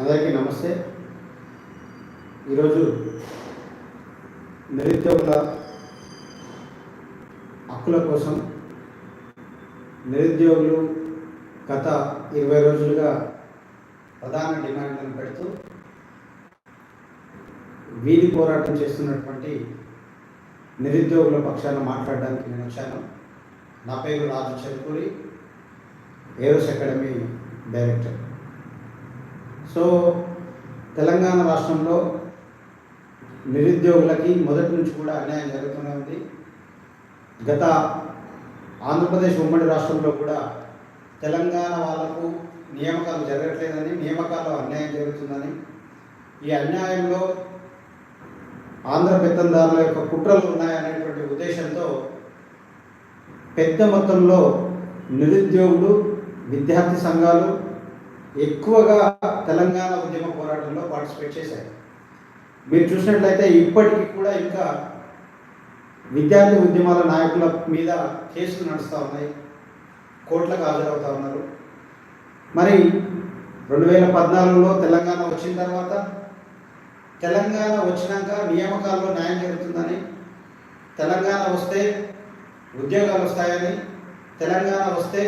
అందరికీ నమస్తే. ఈరోజు నిరుద్యోగుల హక్కుల కోసం నిరుద్యోగులు గత ఇరవై రోజులుగా ప్రధాన డిమాండ్లను పెడుతూ వీధి పోరాటం చేస్తున్నటువంటి నిరుద్యోగుల పక్షాన మాట్లాడడానికి నేను వచ్చాను. నా పేరు Raju Cherukuri Aeros academy director so Telangana రాష్ట్రంలో నిరుద్యోగులకి మొదటి నుంచి కూడా అన్యాయం జరుగుతూనే ఉంది. గత ఆంధ్రప్రదేశ్ ఉమ్మడి రాష్ట్రంలో కూడా తెలంగాణ వాళ్ళకు నియామకాలు జరగట్లేదని నియామకాల్లో అన్యాయం జరుగుతుందని ఈ అన్యాయంలో ఆంధ్ర పెత్తందారుల యొక్క కుట్రలు ఉన్నాయనేటువంటి ఉద్దేశంతో పెద్ద మొత్తంలో నిరుద్యోగులు విద్యార్థి సంఘాలు ఎక్కువగా తెలంగాణ ఉద్యమ పోరాటంలో పార్టిసిపేట్ చేశారు. మీరు చూసినట్లయితే ఇప్పటికీ కూడా ఇంకా విద్యార్థి ఉద్యమాల నాయకుల మీద కేసులు నడుస్తూ ఉన్నాయి. కోర్టులకు హాజరవుతూ ఉన్నారు. మరి రెండు వేల పద్నాలుగులో తెలంగాణ వచ్చిన తర్వాత తెలంగాణ వచ్చినాక నియామకాల్లో న్యాయం జరుగుతుందని తెలంగాణ వస్తే ఉద్యోగాలు వస్తాయని తెలంగాణ వస్తే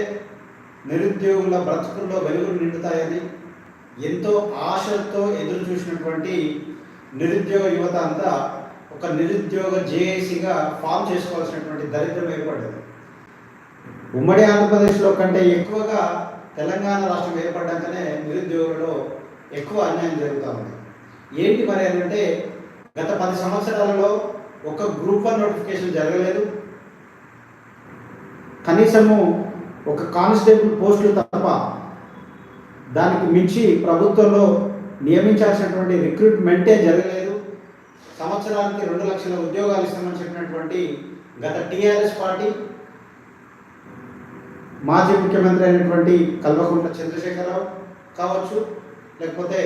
నిరుద్యోగుల బ్రతుకుల్లో వెలుగులు నిండుతాయని ఎంతో ఆశతో ఎదురు చూసినటువంటి నిరుద్యోగ యువత అంతా ఒక నిరుద్యోగ జేఏసీగా ఫామ్ చేసుకోవాల్సినటువంటి దరిద్రం ఏర్పడింది. ఉమ్మడి ఆంధ్రప్రదేశ్లో కంటే ఎక్కువగా తెలంగాణ రాష్ట్రం ఏర్పడ్డాకనే నిరుద్యోగులలో ఎక్కువ అన్యాయం జరుగుతూ ఉంది. ఏంటి మరి అంటే గత పది సంవత్సరాలలో ఒక గ్రూప్ వన్ నోటిఫికేషన్ జరగలేదు. కనీసము ఒక కానిస్టేబుల్ పోస్టులు తప్ప దానికి మించి ప్రభుత్వంలో నియమించాల్సినటువంటి రిక్రూట్మెంటే జరగలేదు. సంవత్సరానికి రెండు లక్షల ఉద్యోగాలు ఇస్తామని చెప్పినటువంటి గత టీఆర్ఎస్ పార్టీ మాజీ ముఖ్యమంత్రి అయినటువంటి కల్వకుంట్ల చంద్రశేఖరరావు కావచ్చు లేకపోతే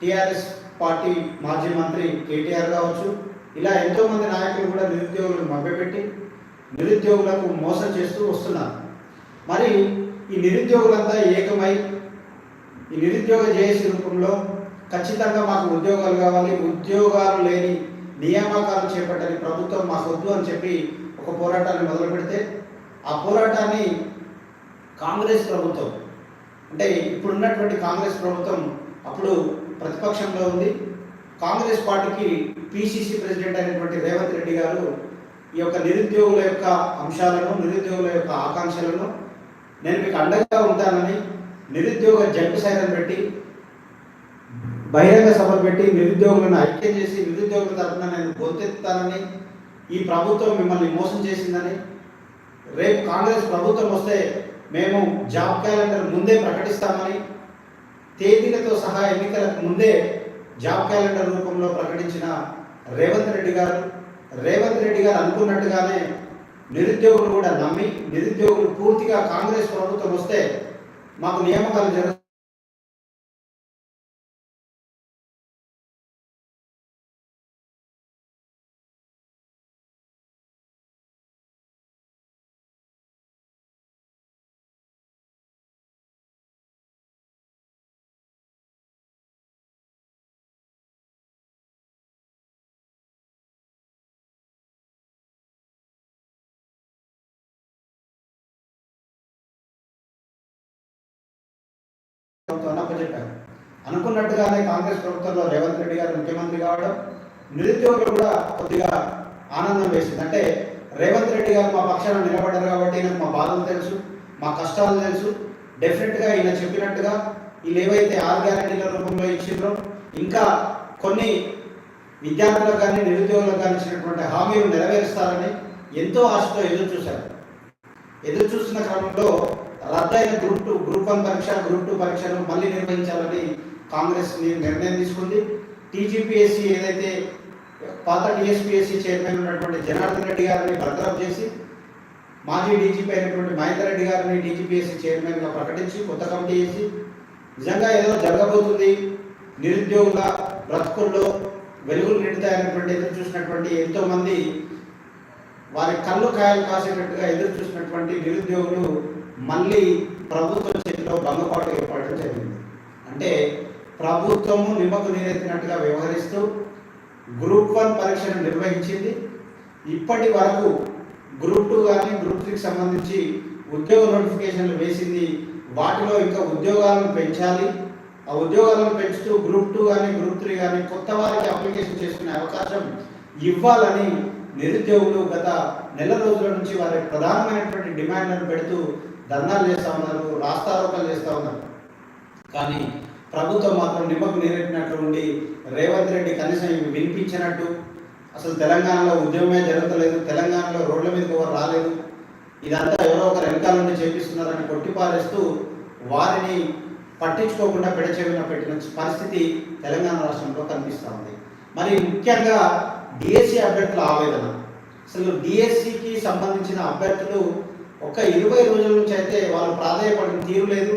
టీఆర్ఎస్ పార్టీ మాజీ మంత్రి కేటీఆర్ కావచ్చు. ఇలా ఎంతోమంది నాయకులు కూడా నిరుద్యోగులను మభ్యపెట్టి నిరుద్యోగులకు మోసం చేస్తూ వస్తున్నారు. మరి ఈ నిరుద్యోగులంతా ఏకమై ఈ నిరుద్యోగ జేఏసీ రూపంలో ఖచ్చితంగా మాకు ఉద్యోగాలు కావాలి ఉద్యోగాలు లేని నియామకాలు చేపట్టని ప్రభుత్వం మాకు వద్దు అని చెప్పి ఒక పోరాటాన్ని మొదలు పెడితే ఆ పోరాటాన్ని కాంగ్రెస్ ప్రభుత్వం అంటే ఇప్పుడున్నటువంటి కాంగ్రెస్ ప్రభుత్వం అప్పుడు ప్రతిపక్షంలో ఉంది. కాంగ్రెస్ పార్టీకి పిసిసి ప్రెసిడెంట్ అయినటువంటి రేవంత్ రెడ్డి గారు ఈ యొక్క నిరుద్యోగుల యొక్క అంశాలను నిరుద్యోగుల యొక్క ఆకాంక్షలను నేను మీకు అండగా ఉంటానని నిరుద్యోగ జట్టు సైతం పెట్టి బహిరంగ సభలు పెట్టి నిరుద్యోగులను ఐక్యం చేసి నిరుద్యోగుల తరఫున నేను గొంతెత్తానని ఈ ప్రభుత్వం మిమ్మల్ని మోసం చేసిందని రేపు కాంగ్రెస్ ప్రభుత్వం వస్తే మేము జాబ్ క్యాలెండర్ ముందే ప్రకటిస్తామని తేదీలతో సహా ఎన్నికలకు ముందే జాబ్ క్యాలెండర్ రూపంలో ప్రకటించిన రేవంత్ రెడ్డి గారు రేవంత్ రెడ్డి గారు అనుకున్నట్టుగానే నిరుద్యోగులు కూడా నమ్మి నిరుద్యోగులు పూర్తిగా కాంగ్రెస్ ప్రభుత్వం వస్తే మాకు నియామకాలు జరుగుతాయి ప్రభుత్వాన్ని అప్పచెప్పారు అనుకున్నట్టుగానే కాంగ్రెస్ ప్రభుత్వంలో రేవంత్ రెడ్డి గారు ముఖ్యమంత్రి కావడం నిరుద్యోగులు కూడా కొద్దిగా ఆనందం వేసింది. అంటే రేవంత్ రెడ్డి గారు మా పక్షాన నిలబడ్డారు కాబట్టి నాకు మా బాధలు తెలుసు మా కష్టాలు తెలుసు. డెఫినెట్గా ఈయన చెప్పినట్టుగా వీళ్ళు ఏవైతే ఆరు గ్యారంటీల రూపంలో ఇచ్చిండ్రో ఇంకా కొన్ని విద్యార్థులకు కానీ నిరుద్యోగులకు కానీ ఇచ్చినటువంటి హామీలు నెరవేరుస్తారని ఎంతో ఆశతో ఎదురు చూశారు ఎదురు చూస్తున్న క్రమంలో రద్దయిన గ్రూప్ టూ గ్రూప్ వన్ పరీక్ష గ్రూప్ టూ పరీక్షలు మళ్ళీ నిర్వహించాలని కాంగ్రెస్ నిర్ణయం తీసుకుంది. టీజీపీఎస్సీ ఏదైతే పాత టీఎస్పీఎస్సీ చైర్మన్ ఉన్నటువంటి జనార్దన్ రెడ్డి గారిని బర్తరఫ్ చేసి మాజీ డీజీపీ అయినటువంటి మహేందర్ రెడ్డి గారిని డీజీపీఎస్సీ చైర్మన్గా ప్రకటించి కొత్త కమిటీ చేసి నిజంగా ఏదో జరగబోతుంది. నిరుద్యోగుల బ్రతుకుల్లో వెలుగులు నిండుతాయనేటువంటి ఎదురు చూసినటువంటి ఎంతోమంది వారి కళ్ళు కాయలు కాసేటట్టుగా ఎదురు చూసినటువంటి నిరుద్యోగులు మళ్ళీ ప్రభుత్వం చేతిలో భంగపాటు ఏర్పడడం జరిగింది. అంటే ప్రభుత్వము నిమ్మకు నీరెత్తినట్టుగా వ్యవహరిస్తూ గ్రూప్ వన్ పరీక్షను నిర్వహించింది. ఇప్పటి వరకు గ్రూప్ టూ కానీ గ్రూప్ త్రీకి సంబంధించి ఉద్యోగ నోటిఫికేషన్లు వేసింది. వాటిలో ఇంకా ఉద్యోగాలను పెంచాలి. ఆ ఉద్యోగాలను పెంచుతూ గ్రూప్ టూ కానీ గ్రూప్ త్రీ కానీ కొత్త వారికి అప్లికేషన్ చేసుకునే అవకాశం ఇవ్వాలని నిరుద్యోగులు గత నెల రోజుల నుంచి వారి ప్రధానమైనటువంటి డిమాండ్లను పెడుతూ ధర్నాలు చేస్తూ ఉన్నారు రాస్తారోకలు చేస్తూ ఉన్నారు. కానీ ప్రభుత్వం మాత్రం నిమ్మకు నీరెట్టినట్లు ఉండి రేవంత్ రెడ్డి కనీసం ఇవి వినిపించినట్టు అసలు తెలంగాణలో ఉద్యమమే జరుగుతలేదు తెలంగాణలో రోడ్ల మీదకి ఎవరు రాలేదు ఇదంతా ఎవరో ఒకరు వెనకాల నుండి చేపిస్తున్నారని కొట్టిపారేస్తూ వారిని పట్టించుకోకుండా పెడచెవిన పెట్టిన పరిస్థితి తెలంగాణ రాష్ట్రంలో కనిపిస్తూ ఉంది. మరి ముఖ్యంగా డిఎస్సి అభ్యర్థుల ఆవేదన. అసలు డిఎస్సికి సంబంధించిన అభ్యర్థులు ఒక ఇరవై రోజుల నుంచి అయితే వాళ్ళు ప్రాధాన్యపడిన తీరు లేదు.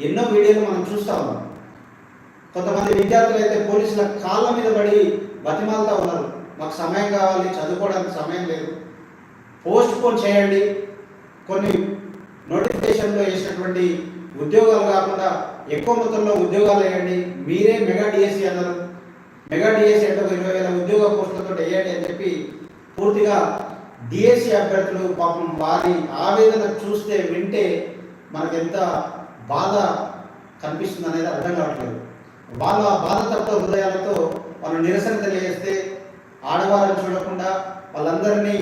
ఎన్నో వీడియోలు మనం చూస్తా ఉన్నాం. కొంతమంది విద్యార్థులు అయితే పోలీసుల కాళ్ళ మీద పడి బతిమాలుతా ఉన్నారు. మాకు సమయం కావాలి చదువుకోవడానికి సమయం లేదు. పోస్ట్ పోన్ చేయండి. కొన్ని నోటిఫికేషన్లో వేసినటువంటి ఉద్యోగాలు కాకుండా ఎక్కువ మొత్తంలో ఉద్యోగాలు వేయండి. మీరే మెగా డిఎస్సి అన్నారు. మెగా డిఎస్సీ అంటే ఒక ఇరవై వేల ఉద్యోగ పోస్టులతో వేయండి అని చెప్పి పూర్తిగా డిఎస్సీ అభ్యర్థులు పాపం వారి ఆవేదన చూస్తే వింటే మనకు ఎంత బాధ కనిపిస్తుంది అనేది అర్థం కావట్లేదు. వాళ్ళ బాధ తప్ప హృదయాలతో వాళ్ళు నిరసన తెలియజేస్తే ఆడవారిని చూడకుండా వాళ్ళందరినీ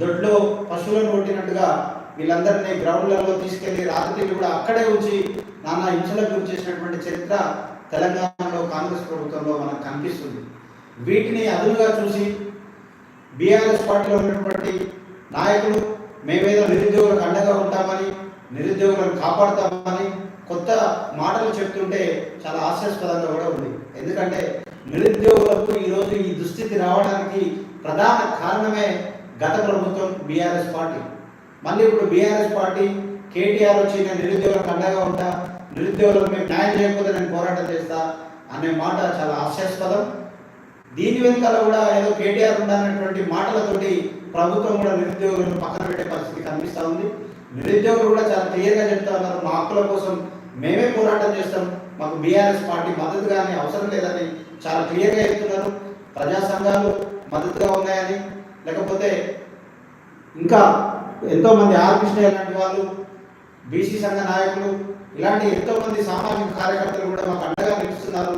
దొడ్లో పశువులను కొట్టినట్టుగా వీళ్ళందరినీ గ్రౌండ్లలో తీసుకెళ్ళి రాత్రి కూడా అక్కడే ఉంచి నానా హింసలకు గురి చేసినటువంటి చరిత్ర తెలంగాణలో కాంగ్రెస్ ప్రభుత్వంలో మనకు కనిపిస్తుంది. వీటిని అదునుగా చూసి బీఆర్ఎస్ పార్టీలో ఉన్నటువంటి నాయకులు మేమేదో నిరుద్యోగులకు అండగా ఉంటామని నిరుద్యోగులను కాపాడుతామని కొత్త మాటలు చెప్తుంటే చాలా హాస్యాస్పదంగా కూడా ఉంది. ఎందుకంటే నిరుద్యోగులకు ఈరోజు ఈ దుస్థితి రావడానికి ప్రధాన కారణమే గత ప్రభుత్వం బీఆర్ఎస్ పార్టీ. మళ్ళీ ఇప్పుడు బీఆర్ఎస్ పార్టీ కేటీఆర్ వచ్చి నేను నిరుద్యోగులకు అండగా ఉంటా నిరుద్యోగులకు మేము న్యాయం చేయకపోతే నేను పోరాటం చేస్తా అనే మాట చాలా హాస్యాస్పదం. దీని వెనుకాల కూడా ఏదో కేటీఆర్ ఉండాలనేటువంటి మాటలతోటి ప్రభుత్వం కూడా నిరుద్యోగులను పక్కన పెట్టే పరిస్థితి కనిపిస్తూ ఉంది. నిరుద్యోగులు కూడా చాలా క్లియర్గా చెప్తా ఉన్నారు మా హక్కుల కోసం మేమే పోరాటం చేస్తాం మాకు బీఆర్ఎస్ పార్టీ మద్దతు కానీ అవసరం లేదని చాలా క్లియర్గా చెప్తున్నారు. ప్రజా సంఘాలు మద్దతుగా ఉన్నాయని లేకపోతే ఇంకా ఎంతోమంది ఆర్ కృష్ణయ్య లాంటి వాళ్ళు బీసీ సంఘ నాయకులు ఇలాంటి ఎంతోమంది సామాజిక కార్యకర్తలు కూడా మాకు అండగా నిలుస్తున్నారు.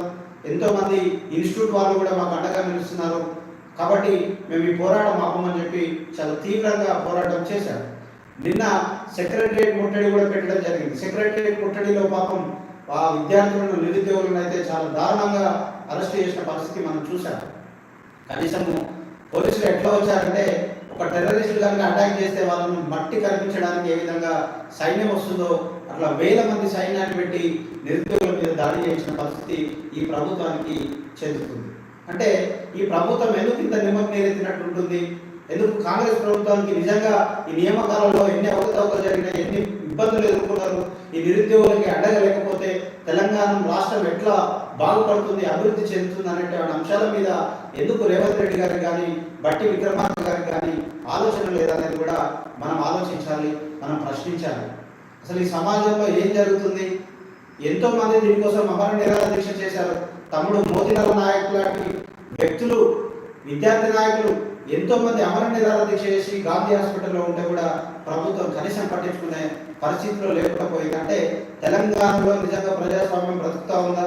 ఎంతోమంది ఇన్స్టిట్యూట్ వాళ్ళు కూడా మాకు అండగా నిలుస్తున్నారు. కాబట్టి మేము ఈ పోరాటం ఆపమని చెప్పి చాలా తీవ్రంగా పోరాటం చేశారు నిన్న సెక్రటరియట్ ముట్టడి కూడా పెట్టడం జరిగింది. సెక్రటరియట్ ముట్టడిలో పాపం ఆ విద్యార్థులను నిరుద్యోగులను అయితే చాలా దారుణంగా అరెస్ట్ చేసిన పరిస్థితి మనం చూసాం కనీసము పోలీసులు ఎట్లా వచ్చారంటే ఒక టెర్రరిస్టులు కనుక అటాక్ చేస్తే వాళ్ళను మట్టి కనిపించడానికి ఏ విధంగా సైన్యం వస్తుందో అట్లా వేల మంది సైన్యాన్ని పెట్టి నిరుద్యోగుల మీద దాడి చేసిన పరిస్థితి ఈ ప్రభుత్వానికి చెందుతుంది. అంటే ఈ ప్రభుత్వం ఎందుకు ఇంత నిమ్మకం ఉంటుంది? ఎందుకు కాంగ్రెస్ ప్రభుత్వానికి నిజంగా ఈ నియామకాలలో ఎన్ని అవకతవకలు జరిగినాయి ఎన్ని ఇబ్బందులు ఎదుర్కొన్నారు. ఈ నిరుద్యోగులకి అండగా లేకపోతే తెలంగాణ రాష్ట్రం ఎట్లా బాగుపడుతుంది అభివృద్ధి చెందుతుంది అనేటువంటి అంశాల మీద ఎందుకు రేవంత్ రెడ్డి గారికి కానీ బట్టి విక్రమార్క గారికి కానీ ఆలోచన లేదనేది కూడా మనం ఆలోచించాలి మనం ప్రశ్నించాలి. అసలు ఈ సమాజంలో ఏం జరుగుతుంది? ఎంతో మంది దీనికోసం అమర నిరాహార దీక్ష చేశారు. తమ్ముడు మోతిలాల్ నాయక్ లాంటి వ్యక్తులు విద్యార్థి నాయకులు ఎంతో మంది అమర నిరాహార దీక్ష చేసి గాంధీ హాస్పిటల్లో ఉంటే కూడా ప్రభుత్వం కనీసం పట్టించుకునే పరిస్థితిలో లేకపోయింది అంటే తెలంగాణలో నిజంగా ప్రజాస్వామ్యం బ్రతుకుతా ఉందా?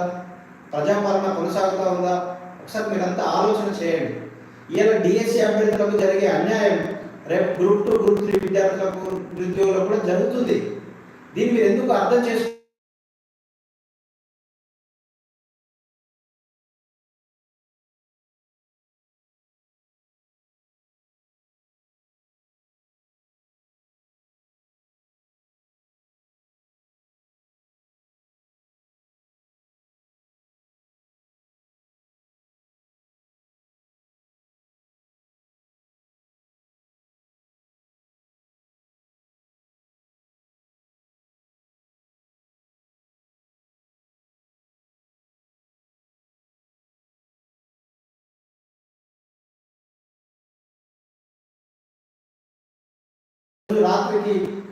ప్రజాపాలన కొనసాగుతూ ఉందా? ఒకసారి మీరంతా ఆలోచన చేయండి. ఈయన డిఎస్సి అభ్యర్థులకు జరిగే అన్యాయం రేపు గ్రూప్ టూ గ్రూప్ త్రీ విద్యార్థులకు నిరుద్యోగులకు కూడా జరుగుతుంది. దీన్ని మీరు ఎందుకు అర్థం చేసుకో रात्रि की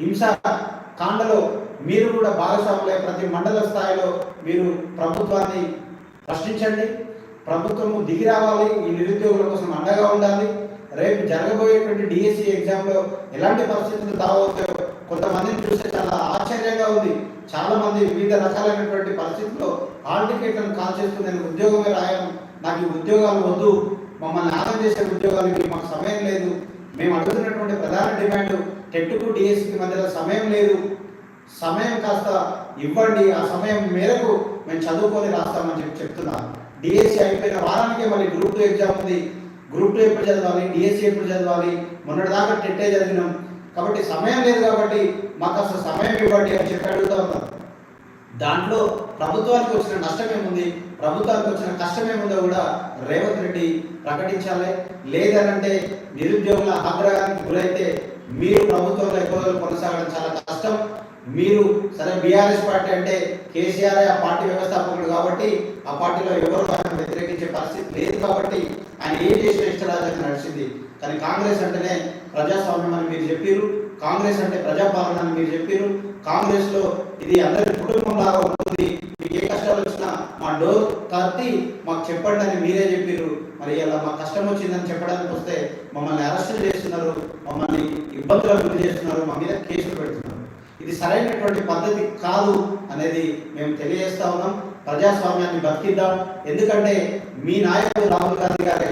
హింస కాండలో మీరు కూడా భాగస్వాములే ప్రతి మండల స్థాయిలో మీరు ప్రభుత్వాన్ని ప్రశ్నించండి. ప్రభుత్వము దిగి రావాలి. ఈ నిరుద్యోగుల కోసం అండగా ఉండాలి. రేపు జరగబోయేటువంటి డిఎస్సి ఎగ్జామ్లో ఎలాంటి పరిస్థితులు తావవుతాయో కొంతమందిని చూస్తే చాలా ఆశ్చర్యంగా ఉంది. చాలా మంది వివిధ రకాలైనటువంటి పరిస్థితుల్లో హాల్ టికెట్లను కాల్ చేస్తూ నేను ఉద్యోగమే రాయను. నాకు ఈ ఉద్యోగాలు వద్దు. మమ్మల్ని ఆదం చేసే ఉద్యోగాలకి మాకు సమయం లేదు. మేము అడుగుతున్నటువంటి ప్రధాన డిమాండ్ టెట్కు డిఎస్సికి మధ్యలో సమయం లేదు. సమయం కాస్త ఇవ్వండి. ఆ సమయం మేరకు మేము చదువుకొని రాస్తామని చెప్పి చెప్తున్నాను డిఎస్సి అయిపోయిన వారానికే మళ్ళీ గ్రూప్ టూ ఎగ్జామ్ ఉంది. గ్రూప్ టూ ఎప్పుడు చదవాలి? డిఎస్సి ఎప్పుడు చదవాలి? మొన్నటి దాకా టెట్టే చదివినాం. కాబట్టి సమయం లేదు కాబట్టి మాకు అసలు సమయం ఇవ్వండి అని చెప్పి అడుగుతా ఉన్నాం దాంట్లో ప్రభుత్వానికి వచ్చిన నష్టం ఏముంది? ప్రభుత్వానికి వచ్చిన కష్టం ఏముందో కూడా రేవంత్ రెడ్డి ప్రకటించాలి. లేదనంటే నిరుద్యోగుల ఆగ్రహానికి గురైతే మీరు ప్రభుత్వంలో ఎక్కువ కొనసాగడం చాలా కష్టం. మీరు సరే బీఆర్ఎస్ పార్టీ అంటే కేసీఆర్ ఆ పార్టీ వ్యవస్థాపకుడు కాబట్టి ఆ పార్టీలో ఎవరు ఆయన వ్యతిరేకించే పరిస్థితి లేదు కాబట్టి ఆయన ఏం చేసిన ఇష్టరాజ్యంగా నడిచింది. కానీ కాంగ్రెస్ అంటేనే ప్రజాస్వామ్యం అని మీరు చెప్పారు కాంగ్రెస్ అంటే ప్రజాపాలన అని మీరు చెప్పారు కాంగ్రెస్లో ఇది అందరి కుటుంబం లాగా ఉంటుంది. మీకు ఏ కష్టాలు వచ్చినా మా డోర్ కత్తి మాకు చెప్పండి అని మీరే చెప్పారు మరి ఇలా మా కష్టం వచ్చిందని చెప్పడానికి వస్తే మమ్మల్ని అరెస్ట్ చేస్తున్నారు. మమ్మల్ని ఇబ్బందులకు గురి చేస్తున్నారు మా మీద కేసులు పెడుతున్నారు. ఇది సరైనటువంటి పద్ధతి కాదు అనేది మేము తెలియజేస్తా ఉన్నాం. ప్రజాస్వామ్యాన్ని బతికిద్దాం. ఎందుకంటే మీ నాయకుడు రాహుల్ గాంధీ గారే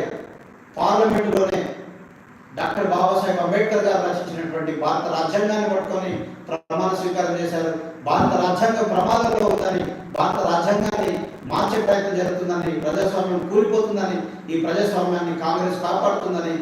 పార్లమెంటులోనే డాక్టర్ బాబాసాహెబ్ అంబేద్కర్ గారు రచించినటువంటి భారత రాజ్యాంగాన్ని పట్టుకొని ప్రమాణ స్వీకారం చేశారు. భారత రాజ్యాంగం ప్రమాదంలో ఉందని భారత రాజ్యాంగాన్ని మార్చే ప్రయత్నం జరుగుతుందని ప్రజాస్వామ్యం కూలిపోతుందని ఈ ప్రజాస్వామ్యాన్ని కాంగ్రెస్ కాపాడుతుందని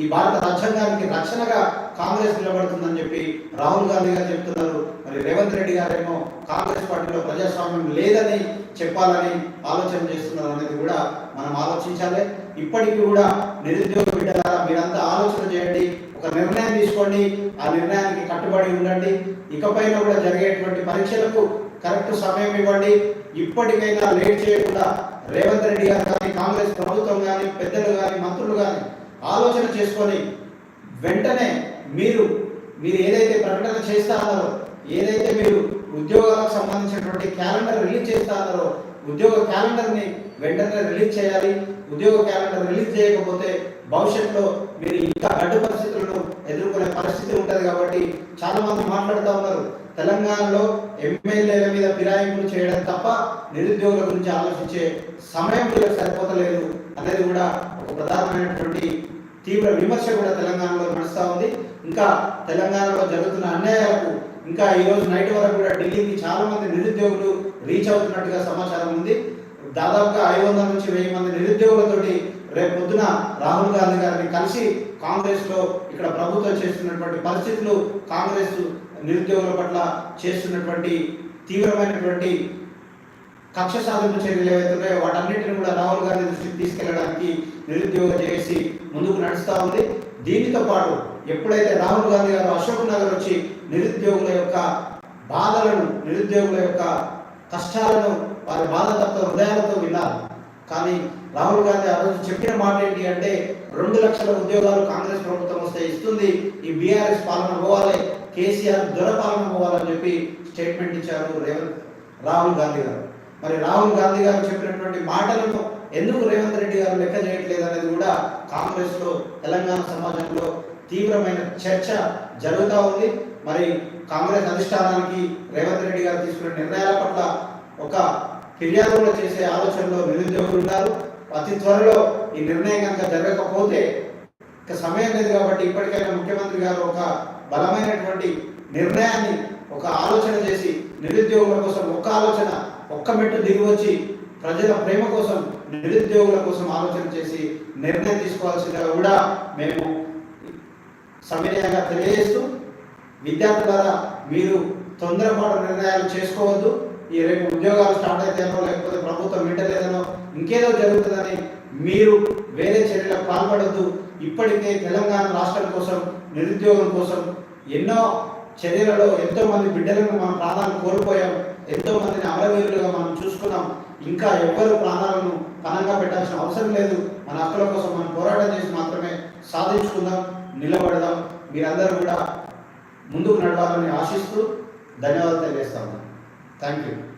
ఈ భారత రాజ్యాంగానికి రక్షణగా కాంగ్రెస్ నిలబడుతుందని చెప్పి రాహుల్ గాంధీ గారు చెప్తున్నారు. మరి రేవంత్ రెడ్డి గారేమో కాంగ్రెస్ పార్టీలో ప్రజాస్వామ్యం లేదని చెప్పాలని ఆలోచన చేస్తున్నారు అనేది కూడా మనం ఆలోచించాలి. ఇప్పటికీ కూడా నిరుద్యోగ బిడ్డలారా మీరంతా ఆలోచన చేయండి. ఒక నిర్ణయం తీసుకోండి. ఆ నిర్ణయానికి కట్టుబడి ఉండండి. ఇకపైన కూడా జరిగేటువంటి పరీక్షలకు కరెక్ట్ సమయం ఇవ్వండి. ఇప్పటికైనా లేట్ చేయకుండా రేవంత్ రెడ్డి గారు కానీ కాంగ్రెస్ ప్రభుత్వం కానీ పెద్దలు కానీ మంత్రులు కానీ ఆలోచన చేసుకొని వెంటనే మీరు మీరు ఏదైతే ప్రకటన చేస్తా ఉన్నారో ఏదైతే మీరు ఉద్యోగాలకు సంబంధించినటువంటి క్యాలెండర్ రిలీజ్ చేస్తా ఉన్నారో ఉద్యోగ క్యాలెండర్ని వెంటనే రిలీజ్ చేయాలి. ఉద్యోగ క్యాలెండర్ రిలీజ్ చేయకపోతే భవిష్యత్తులో మీరు ఇంకా గడ్డు పరిస్థితులను ఎదుర్కొనే పరిస్థితి ఉంటుంది కాబట్టి చాలా మంది మాట్లాడుతూ ఉన్నారు. తెలంగాణలో ఎమ్మెల్యేల మీద ఫిరాయింపులు చేయడం తప్ప నిరుద్యోగుల గురించి ఆలోచించే సమయం వీళ్ళకి సరిపోతలేదు. అనేది కూడా ఒక ప్రధానమైనటువంటి తీవ్ర విమర్శ కూడా తెలంగాణలో నడుస్తూ ఉంది. ఇంకా తెలంగాణలో జరుగుతున్న అన్యాయాలకు ఇంకా ఈ రోజు నైట్ వరకు కూడా ఢిల్లీకి చాలా మంది నిరుద్యోగులు రీచ్ అవుతున్నట్టుగా సమాచారం ఉంది. దాదాపుగా ఐదు వందల నుంచి వెయ్యి మంది నిరుద్యోగులతోటి రేపు పొద్దున రాహుల్ గాంధీ గారిని కలిసి కాంగ్రెస్లో ఇక్కడ ప్రభుత్వం చేస్తున్నటువంటి పరిస్థితులు కాంగ్రెస్ నిరుద్యోగుల పట్ల చేస్తున్నటువంటి తీవ్రమైనటువంటి కక్ష సాధింపు చర్యలు ఏవైతే ఉన్నాయో వాటన్నిటిని కూడా రాహుల్ గాంధీ దృష్టికి తీసుకెళ్ళడానికి నిరుద్యోగ చేసి ముందుకు నడుస్తూ ఉంది. దీనితో పాటు ఎప్పుడైతే రాహుల్ గాంధీ గారు అశోక్ నగర్ వచ్చి నిరుద్యోగుల యొక్క బాధలను నిరుద్యోగుల యొక్క కష్టాలను వారి బాధ తప్ప హృదయాలతో విన్నారు. కానీ రాహుల్ గాంధీ ఆ రోజు చెప్పిన మాట ఏంటి అంటే రెండు లక్షల ఉద్యోగాలు కాంగ్రెస్ ప్రభుత్వం వస్తే ఇస్తుంది ఈ బీఆర్ఎస్ పాలన పోవాలి కేసీఆర్ దొరపాలన పోవాలని చెప్పి స్టేట్మెంట్ ఇచ్చారు రేవంత్ రాహుల్ గాంధీ గారు. మరి రాహుల్ గాంధీ గారు చెప్పినటువంటి మాటలను ఎందుకు రేవంత్ రెడ్డి గారు లెక్క చేయట్లేదు అనేది కూడా కాంగ్రెస్లో తెలంగాణ సమాజంలో తీవ్రమైన చర్చ జరుగుతూ ఉంది. మరి కాంగ్రెస్ అధిష్టానానికి రేవంత్ రెడ్డి గారు తీసుకున్న నిర్ణయాల పట్ల ఒక ఫిర్యాదు కూడా చేసే ఆలోచనలో నిరుద్యోగులు ఉన్నారు. అతి త్వరలో ఈ నిర్ణయం కనుక జరగకపోతే ఇక సమయం లేదు కాబట్టి ఇప్పటికైనా ముఖ్యమంత్రి గారు ఒక బలమైనటువంటి నిర్ణయాన్ని ఒక ఆలోచన చేసి నిరుద్యోగుల కోసం ఒక్క ఆలోచన ఒక్క మెట్టు దిగి వచ్చి ప్రజల ప్రేమ కోసం నిరుద్యోగుల కోసం ఆలోచన చేసి నిర్ణయం తీసుకోవాల్సిందిగా కూడా మేము సమయంగా తెలియజేస్తూ విద్యార్థులారా మీరు తొందరపాటు నిర్ణయాలు చేసుకోవద్దు. ఈ రేపు ఉద్యోగాలు స్టార్ట్ అయితేనో లేకపోతే ప్రభుత్వం వింటలేదనో ఇంకేదో జరుగుతుందని మీరు వేరే చర్యలకు పాల్పడద్దు. ఇప్పటికే తెలంగాణ రాష్ట్రం కోసం నిరుద్యోగం కోసం ఎన్నో చర్యలలో ఎంతో మంది బిడ్డలను మనం ప్రాణాలు కోల్పోయాం. ఎంతో మందిని అమరవీరులుగా మనం చూసుకున్నాం. ఇంకా ఎవ్వరు ప్రాణాలను పనంగా పెట్టాల్సిన అవసరం లేదు. మన హక్కుల కోసం మనం పోరాటం చేసి మాత్రమే సాధించుకుందాం నిలబడదాం. మీరందరూ కూడా ముందుకు నడవాలని ఆశిస్తూ ధన్యవాదాలు తెలియజేస్తాము Thank you.